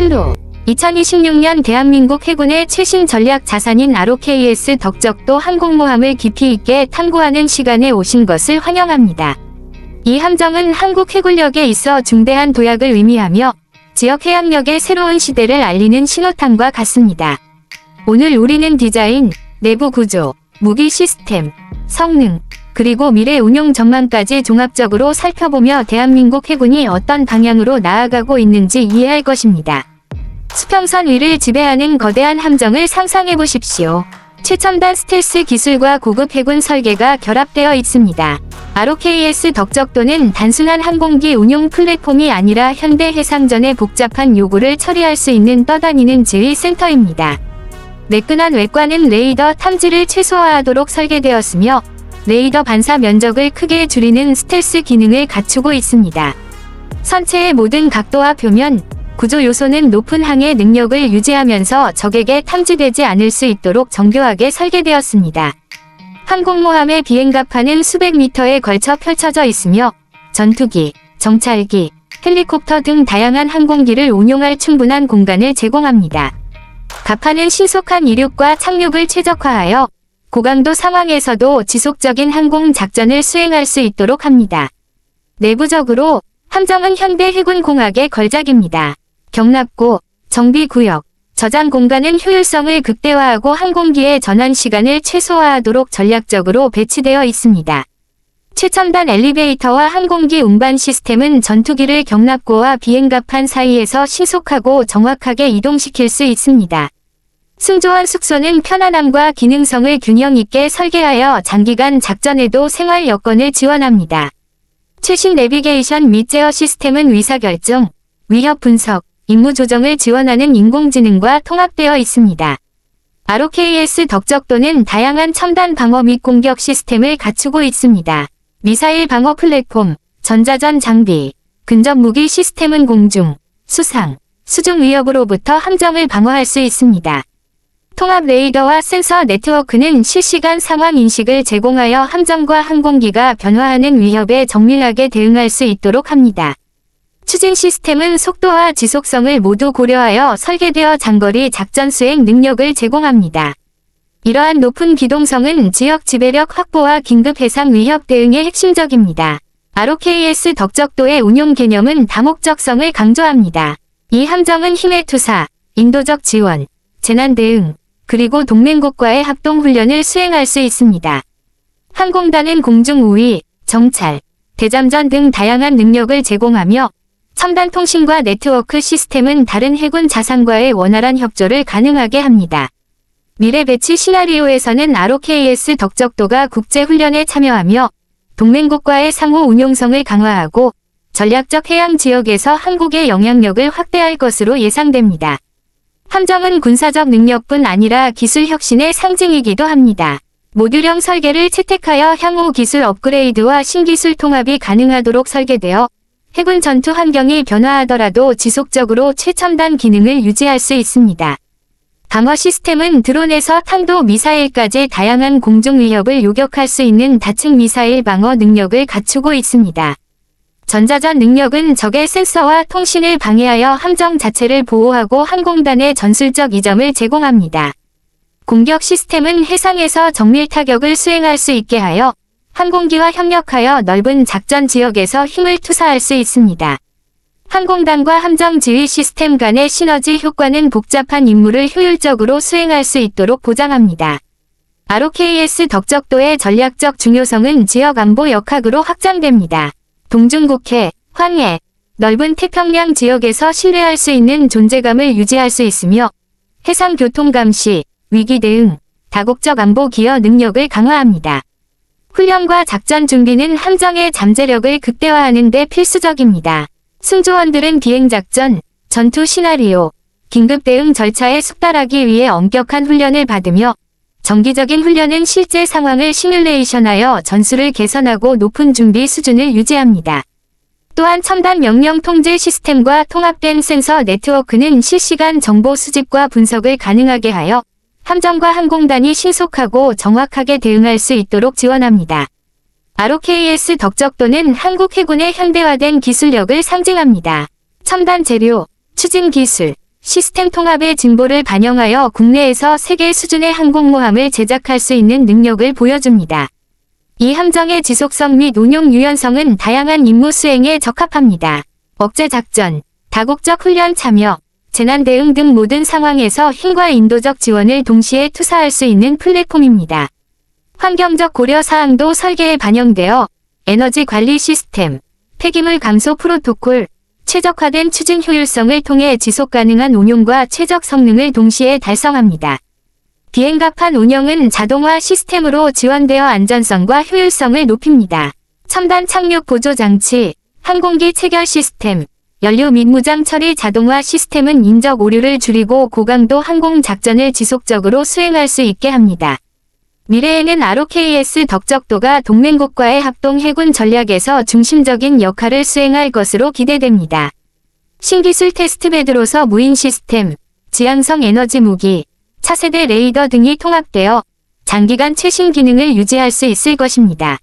헬로 2026년 대한민국 해군의 최신 전략 자산인 ROKS 덕적도 항공모함을 깊이 있게 탐구하는 시간에 오신 것을 환영합니다. 이 함정은 한국 해군력에 있어 중대한 도약을 의미하며 지역 해양력의 새로운 시대를 알리는 신호탄과 같습니다. 오늘 우리는 디자인, 내부 구조, 무기 시스템, 성능, 그리고 미래 운용 전망까지 종합적으로 살펴보며 대한민국 해군이 어떤 방향으로 나아가고 있는지 이해할 것입니다. 수평선 위를 지배하는 거대한 함정을 상상해 보십시오. 최첨단 스텔스 기술과 고급 해군 설계가 결합되어 있습니다. ROKS 덕적도는 단순한 항공기 운용 플랫폼이 아니라 현대 해상전의 복잡한 요구를 처리할 수 있는 떠다니는 지휘 센터입니다. 매끈한 외관은 레이더 탐지를 최소화하도록 설계되었으며 레이더 반사 면적을 크게 줄이는 스텔스 기능을 갖추고 있습니다. 선체의 모든 각도와 표면, 구조 요소는 높은 항해 능력을 유지하면서 적에게 탐지되지 않을 수 있도록 정교하게 설계되었습니다. 항공모함의 비행갑판은 수백 미터에 걸쳐 펼쳐져 있으며 전투기, 정찰기, 헬리콥터 등 다양한 항공기를 운용할 충분한 공간을 제공합니다. 갑판은 신속한 이륙과 착륙을 최적화하여 고강도 상황에서도 지속적인 항공 작전을 수행할 수 있도록 합니다. 내부적으로 함정은 현대 해군 공학의 걸작입니다. 경납고, 정비구역, 저장 공간은 효율성을 극대화하고 항공기의 전환 시간을 최소화하도록 전략적으로 배치되어 있습니다. 최첨단 엘리베이터와 항공기 운반 시스템은 전투기를 경납고와 비행갑판 사이에서 신속하고 정확하게 이동시킬 수 있습니다. 승조원 숙소는 편안함과 기능성을 균형 있게 설계하여 장기간 작전에도 생활 여건을 지원합니다. 최신 내비게이션 및 제어 시스템은 의사결정, 위협 분석, 임무 조정을 지원하는 인공지능과 통합되어 있습니다. ROKS 덕적도는 다양한 첨단 방어 및 공격 시스템을 갖추고 있습니다. 미사일 방어 플랫폼, 전자전 장비, 근접 무기 시스템은 공중, 수상, 수중 위협으로부터 함정을 방어할 수 있습니다. 통합 레이더와 센서 네트워크는 실시간 상황 인식을 제공하여 함정과 항공기가 변화하는 위협에 정밀하게 대응할 수 있도록 합니다. 추진 시스템은 속도와 지속성을 모두 고려하여 설계되어 장거리 작전 수행 능력을 제공합니다. 이러한 높은 기동성은 지역 지배력 확보와 긴급 해상 위협 대응에 핵심적입니다. ROKS 덕적도의 운용 개념은 다목적성을 강조합니다. 이 함정은 힘의 투사, 인도적 지원, 재난 대응, 그리고 동맹국과의 합동 훈련을 수행할 수 있습니다. 항공단은 공중 우위, 정찰, 대잠전 등 다양한 능력을 제공하며 첨단 통신과 네트워크 시스템은 다른 해군 자산과의 원활한 협조를 가능하게 합니다. 미래 배치 시나리오에서는 ROKS 덕적도가 국제훈련에 참여하며 동맹국과의 상호 운용성을 강화하고 전략적 해양 지역에서 한국의 영향력을 확대할 것으로 예상됩니다. 함정은 군사적 능력뿐 아니라 기술 혁신의 상징이기도 합니다. 모듈형 설계를 채택하여 향후 기술 업그레이드와 신기술 통합이 가능하도록 설계되어 해군 전투 환경이 변화하더라도 지속적으로 최첨단 기능을 유지할 수 있습니다. 방어 시스템은 드론에서 탄도 미사일까지 다양한 공중 위협을 요격할 수 있는 다층 미사일 방어 능력을 갖추고 있습니다. 전자전 능력은 적의 센서와 통신을 방해하여 함정 자체를 보호하고 항공단의 전술적 이점을 제공합니다. 공격 시스템은 해상에서 정밀 타격을 수행할 수 있게 하여 항공기와 협력하여 넓은 작전 지역에서 힘을 투사할 수 있습니다. 항공단과 함정 지휘 시스템 간의 시너지 효과는 복잡한 임무를 효율적으로 수행할 수 있도록 보장합니다. ROKS 덕적도의 전략적 중요성은 지역 안보 역학으로 확장됩니다. 동중국해, 황해, 넓은 태평양 지역에서 신뢰할 수 있는 존재감을 유지할 수 있으며 해상 교통 감시, 위기 대응, 다국적 안보 기여 능력을 강화합니다. 훈련과 작전 준비는 함정의 잠재력을 극대화하는 데 필수적입니다. 승조원들은 비행작전, 전투 시나리오, 긴급 대응 절차에 숙달하기 위해 엄격한 훈련을 받으며 정기적인 훈련은 실제 상황을 시뮬레이션하여 전술을 개선하고 높은 준비 수준을 유지합니다. 또한 첨단 명령 통제 시스템과 통합된 센서 네트워크는 실시간 정보 수집과 분석을 가능하게 하여 함정과 항공단이 신속하고 정확하게 대응할 수 있도록 지원합니다. ROKS 덕적도는 한국 해군의 현대화된 기술력을 상징합니다. 첨단 재료, 추진 기술, 시스템 통합의 진보를 반영하여 국내에서 세계 수준의 항공모함을 제작할 수 있는 능력을 보여줍니다. 이 함정의 지속성 및 운용 유연성은 다양한 임무 수행에 적합합니다. 억제 작전, 다국적 훈련 참여, 재난 대응 등 모든 상황에서 힘과 인도적 지원을 동시에 투사할 수 있는 플랫폼입니다. 환경적 고려 사항도 설계에 반영되어 에너지 관리 시스템, 폐기물 감소 프로토콜, 최적화된 추진 효율성을 통해 지속 가능한 운용과 최적 성능을 동시에 달성합니다. 비행갑판 운영은 자동화 시스템으로 지원되어 안전성과 효율성을 높입니다. 첨단 착륙 보조 장치, 항공기 체결 시스템, 연료 및 무장 처리 자동화 시스템은 인적 오류를 줄이고 고강도 항공 작전을 지속적으로 수행할 수 있게 합니다. 미래에는 ROKS 덕적도가 동맹국과의 합동 해군 전략에서 중심적인 역할을 수행할 것으로 기대됩니다. 신기술 테스트베드로서 무인 시스템, 지향성 에너지 무기, 차세대 레이더 등이 통합되어 장기간 최신 기능을 유지할 수 있을 것입니다.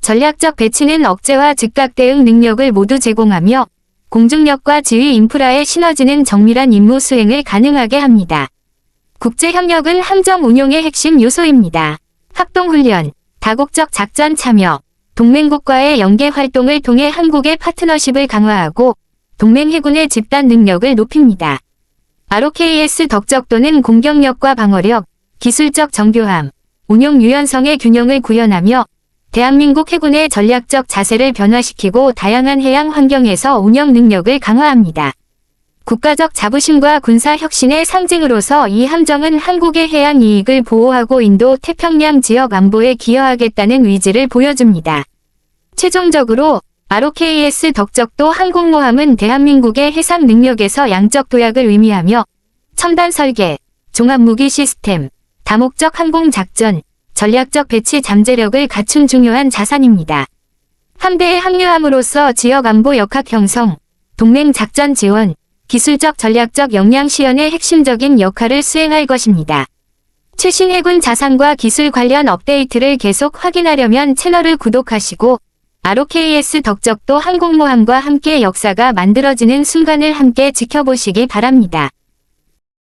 전략적 배치는 억제와 즉각 대응 능력을 모두 제공하며 공중력과 지휘 인프라의 시너지는 정밀한 임무 수행을 가능하게 합니다. 국제협력은 함정 운용의 핵심 요소입니다. 합동훈련, 다국적 작전 참여, 동맹국과의 연계 활동을 통해 한국의 파트너십을 강화하고 동맹 해군의 집단 능력을 높입니다. ROKS 덕적도는 공격력과 방어력, 기술적 정교함, 운용 유연성의 균형을 구현하며 대한민국 해군의 전략적 자세를 변화시키고 다양한 해양 환경에서 운영 능력을 강화합니다. 국가적 자부심과 군사 혁신의 상징으로서 이 함정은 한국의 해양 이익을 보호하고 인도 태평양 지역 안보에 기여하겠다는 의지를 보여줍니다. 최종적으로 ROKS 덕적도 항공모함은 대한민국의 해상 능력에서 양적 도약을 의미하며 첨단 설계, 종합무기 시스템, 다목적 항공작전, 전략적 배치 잠재력을 갖춘 중요한 자산입니다. 함대에 합류함으로써 지역 안보 역학 형성, 동맹 작전 지원, 기술적 전략적 역량 시연의 핵심적인 역할을 수행할 것입니다. 최신 해군 자산과 기술 관련 업데이트를 계속 확인하려면 채널을 구독하시고 ROKS 덕적도 항공모함과 함께 역사가 만들어지는 순간을 함께 지켜보시기 바랍니다.